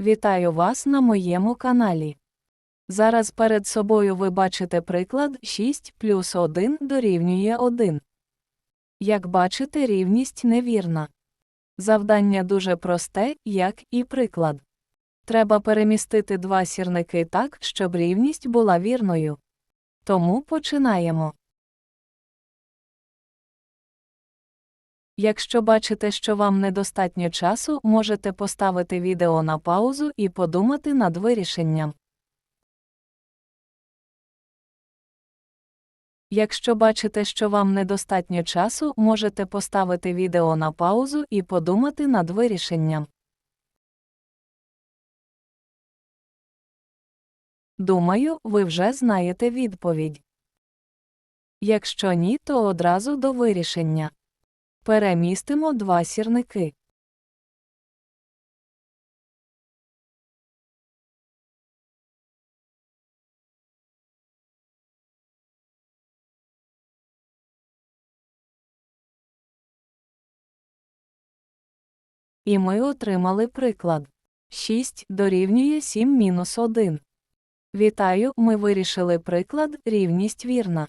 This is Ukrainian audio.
Вітаю вас на моєму каналі. Зараз перед собою ви бачите приклад 6 плюс 1 дорівнює 1. Як бачите, рівність невірна. Завдання дуже просте, як і приклад. Треба перемістити два сірники так, щоб рівність була вірною. Тому починаємо. Якщо бачите, що вам недостатньо часу, можете поставити відео на паузу і подумати над вирішенням. Якщо бачите, що вам недостатньо часу, можете поставити відео на паузу і подумати над вирішенням. Думаю, ви вже знаєте відповідь. Якщо ні, то одразу до вирішення. Перемістимо два сірники. І ми отримали приклад. 6 дорівнює 7 мінус 1. Вітаю, ми вирішили приклад, рівність вірна.